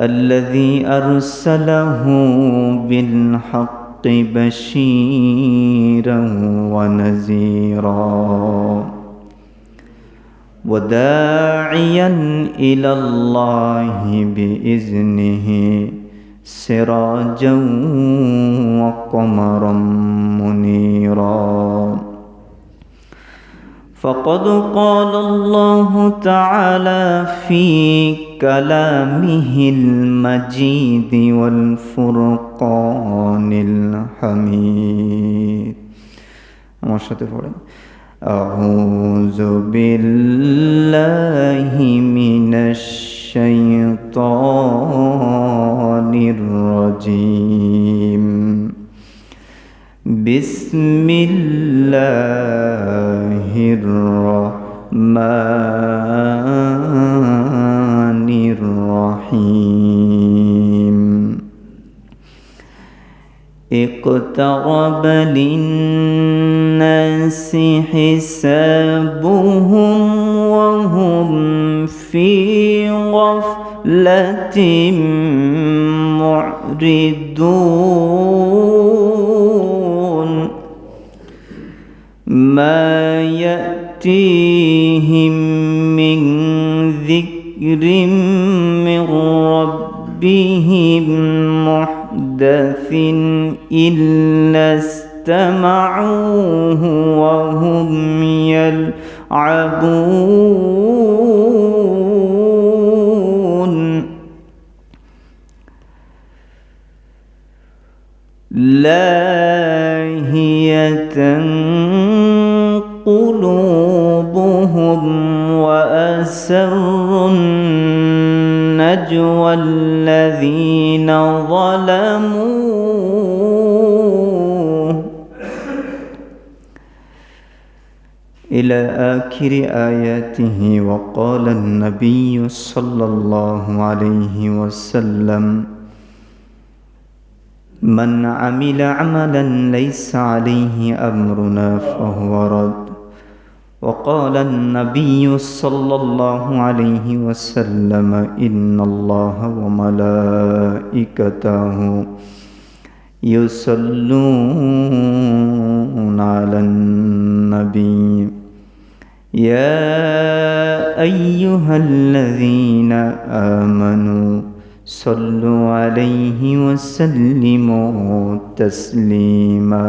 الذي أرسله بالحق بشيرا ونذيرا وداعيا إلى الله بإذنه سراجا وقمرا منيرا فقد قال الله تعالى في كلامه المجيد والفرقان الحميد ما أعوذ بالله من الشيطان الرجيم بسم الله الرحمن الرحيم. اقترب للناس حسابهم وهم في غفلة معرضون. ما يأتيهم من ذكر من ربهم محدث إلا استمعوه وهم يلعبون. لاهية وأسروا النجوى الذين ظلموا إلى آخر آياته وقال النبي صلى الله عليه وسلم من عمل عملا ليس عليه أمرنا فهو رد. وقال النبي صلى الله عليه وسلم إن الله وملائكته يصلون على النبي. يا أيها الذين آمنوا صلوا عليه وسلموا تسليما.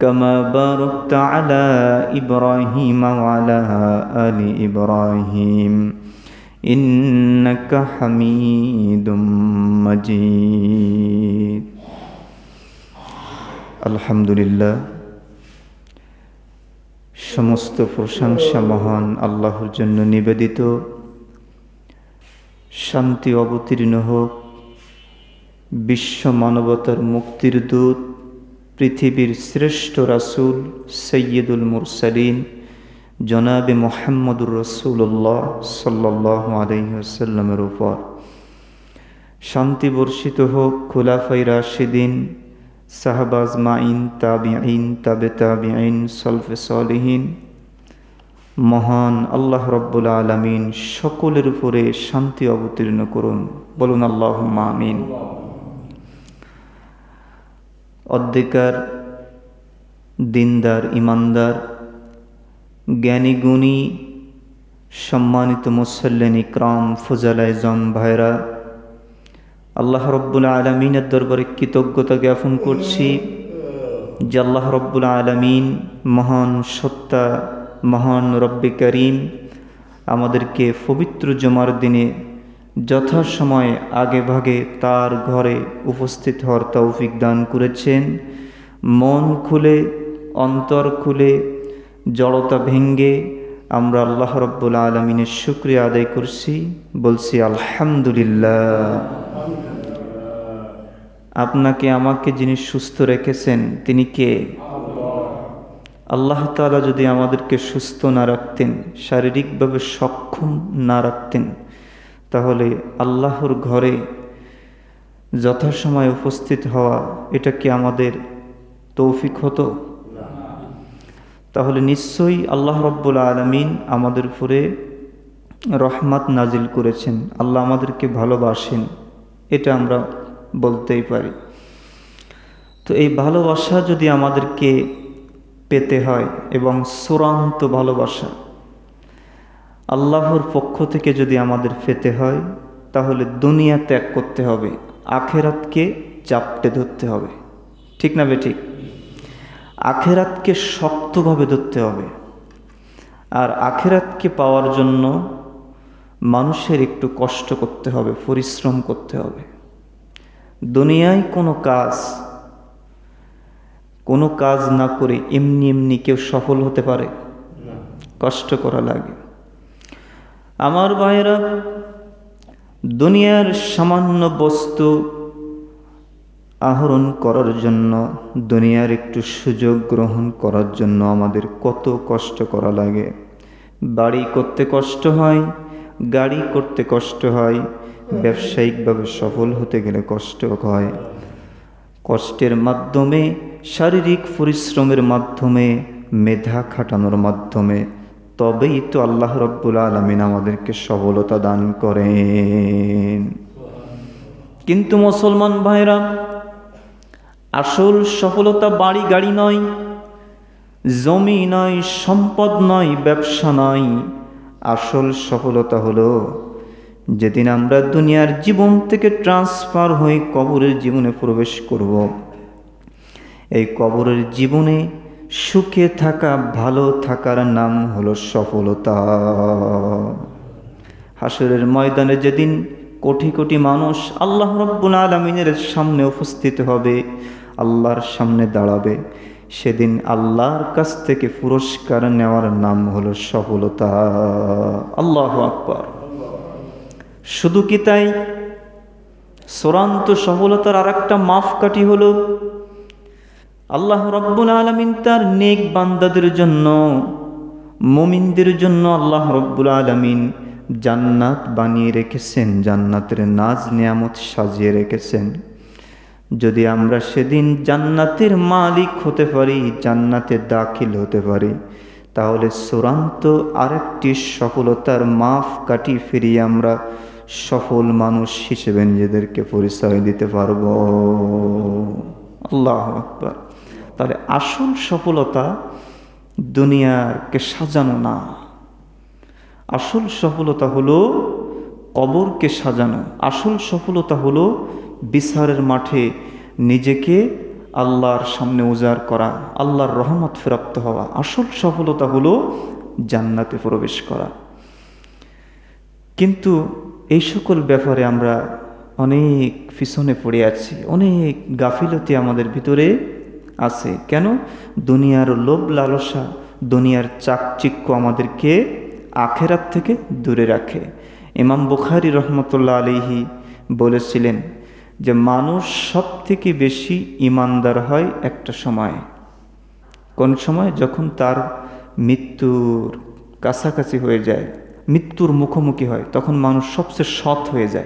كما باركت على إبراهيم وعلى آل إبراهيم إنك حميد مجيد الحمد لله সমস্ত প্রশংসা মহান আল্লাহর জন্য নিবেদিত শান্তি অবতীর্ণ হোক বিশ্ব মানবতার মুক্তির দূত পৃথিবীর শ্রেষ্ঠ রাসূল সৈয়দুল মুরসালিন, জনাবে মোহাম্মদুর রসুল্লাহ সাল্লাহ আলহিহাসাল্লামের উপর। শান্তি বর্ষিত হোক খুলাফাই রাশিদিন সাহাবাজ মাইন তাবিআইন তাবে তাবিআইন সলফে সলিহীন, মহান আল্লাহ রব্বুল আলমিন সকলের উপরে শান্তি অবতীর্ণ করুন। বলুন আল্লাহ আমিন। অর্ধেকার দিনদার, ইমানদার জ্ঞানী গুণী সম্মানিত মুসল্লেন ইকরাম, ফুজালায় জন ভাইরা, আল্লাহ রব্বুল আলমিনের দরবারে কৃতজ্ঞতা জ্ঞাপন করছি যে আল্লাহ রব্বুল আলমিন মহান সত্তা, মহান রব্বে করিম আমাদেরকে পবিত্র জমার দিনে যথাসময়ে আগে ভাগে তার ঘরে উপস্থিত হওয়ার তৌফিক দান করেছেন। মন খুলে, অন্তর খুলে, জড়তা ভেঙ্গে আমরা আল্লাহ রব্বুল আলমিনের শুক্রিয়া আদায় করছি। বলছি, আলহামদুলিল্লাহ। আপনাকে, আমাকে যিনি সুস্থ রেখেছেন, তিনি কে? আল্লাহ তালা যদি আমাদেরকে সুস্থ না রাখতেন, শারীরিকভাবে সক্ষম না রাখতেন তাহলে আল্লাহর ঘরে যথাসময় উপস্থিত হওয়া, এটা কি আমাদের তৌফিক হতো? তাহলে নিশ্চয়ই আল্লাহ রব্বুল আলমিন আমাদের উপরে রহমাত নাজিল করেছেন। আল্লাহ আমাদেরকে ভালোবাসেন, এটা আমরা বলতেই পারি। তো এই ভালোবাসা যদি আমাদেরকে পেতে হয় এবং চূড়ান্ত ভালোবাসা আল্লাহর পক্ষ থেকে যদি আমাদের পেতে হয় তাহলে দুনিয়া ত্যাগ করতে হবে আখেরাতকে চাপটে ধরতে হবে। ঠিক না বে ঠিক? আখেরাতকে শক্তভাবে ধরতে হবে। আর আখেরাতকে পাওয়ার জন্য মানুষের একটু কষ্ট করতে হবে পরিশ্রম করতে হবে। দুনিয়ায় কোনো কাজ কোনো কাজ না করে এমনি এমনি কেউ সফল হতে পারে? কষ্ট করা লাগে। আমার ভাইয়েরা, দুনিয়ার সামান্য বস্তু আহরণ করার জন্য, দুনিয়ার একটু সুযোগ গ্রহণ করার জন্য আমাদের কত কষ্ট করা লাগে। বাড়ি করতে কষ্ট হয়, গাড়ি করতে কষ্ট হয়, ব্যবসায়িকভাবে সফল হতে গেলে কষ্ট হয়। কষ্টের মাধ্যমে, শারীরিক পরিশ্রমের মাধ্যমে, মেধা খাটানোর মাধ্যমে তবেই তো আল্লাহ রব্বুল আলমিন আমাদেরকে সফলতা দান করেন। কিন্তু মুসলমান ভাইরা, আসল সফলতা বাড়ি গাড়ি নয়, জমি নয়, সম্পদ নয়, ব্যবসা নয়। আসল সফলতা হলো, যেদিন আমরা দুনিয়ার জীবন থেকে ট্রান্সফার হয়ে কবরের জীবনে প্রবেশ করব, এই কবরের জীবনে সুখে থাকা, ভালো থাকার নাম হলো সফলতা। হাসরের ময়দানে যেদিন কোটি কোটি মানুষ আল্লাহ রব্বুল আলমিনের সামনে উপস্থিত হবে, আল্লাহর সামনে দাঁড়াবে, সেদিন আল্লাহর কাছ থেকে পুরস্কার নেওয়ার নাম হলো সফলতা। আল্লাহ আকবর। শুধু কি তাই? চূড়ান্ত সফলতার আর একটা মাপকাঠি হলো আল্লাহ রব্বুল আলমিন তার নেক বান্দাদের জন্য, মমিনদের জন্য আল্লাহ রব্বুল আলমিন জান্নাত বানিয়ে রেখেছেন, জান্নাতের নাজ নিয়ামত সাজিয়ে রেখেছেন। যদি আমরা সেদিন জান্নাতের মালিক হতে পারি, জান্নাতে দাখিল হতে পারি, তাহলে চূড়ান্ত আরেকটি সফলতার মাফ কাটি ফিরিয়ে আমরা সফল মানুষ হিসেবে নিজেদেরকে পরিচয় দিতে পারব। আল্লাহ আকবর। তাহলে আসল সফলতা দুনিয়াকে সাজানো না। আসল সফলতা হলো কবরকে সাজানো। আসল সফলতা হলো বিচারের মাঠে নিজেকে আল্লাহর সামনে উজাড় করা, আল্লাহর রহমত প্রাপ্ত হওয়া। আসল সফলতা হলো জান্নাতে প্রবেশ করা। কিন্তু এই সকল ব্যাপারে আমরা অনেক পিছনে পড়ে আছি, অনেক গাফিলতি আমাদের ভিতরে আছে। কেন? দুনিয়ার লোভ লালসা, দুনিয়ার চাকচিক্য আমাদেরকে আখেরাত থেকে দূরে রাখে। ইমাম বুখারি রহমতুল্লাহ আলিহি বলেছিলেন যে, মানুষ সব থেকে বেশি ইমানদার হয় একটা সময়। কোন সময়? যখন তার মৃত্যুর কাছাকাছি হয়ে যায়, মৃত্যুর মুখোমুখি হয়, তখন মানুষ সবচেয়ে সৎ হয়ে যায়।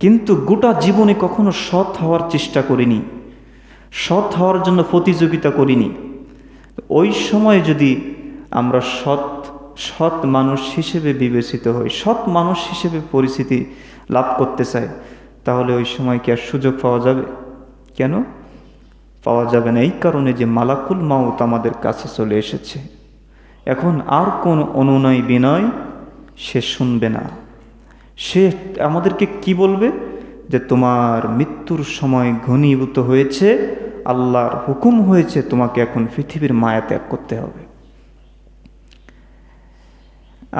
কিন্তু গোটা জীবনে কখনো সৎ হওয়ার চেষ্টা করিনি। সৎ হওয়ার জন্য প্রতিযোগিতা করিনি। ওই সময় যদি আমরা সৎ সৎ মানুষ হিসেবে বিবেচিত হই, সৎ মানুষ হিসেবে পরিচিতি লাভ করতে চাই, তাহলে ওই সময় কি আর সুযোগ পাওয়া যাবে? কেন? পাওয়া যাবে না। এই কারণে যে মালাকুল মাউত আমাদের কাছে চলে এসেছে। এখন আর কোন অনুনয় বিনয় সে শুনবে না। সে আমাদেরকে কি বলবে? যে তোমার মৃত্যুর সময় ঘনীভূত হয়েছে, আল্লাহর হুকুম হয়েছে, তোমাকে এখন পৃথিবীর মায়া ত্যাগ করতে হবে।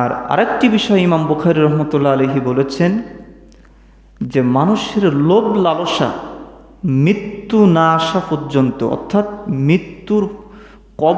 আর আরেকটি বিষয় ইমাম বুখারি রহমতুল্লাহ আলহি বলেছেন যে মানুষের লোভ লালসা মৃত্যু না আসা পর্যন্ত, অর্থাৎ মৃত্যুর কব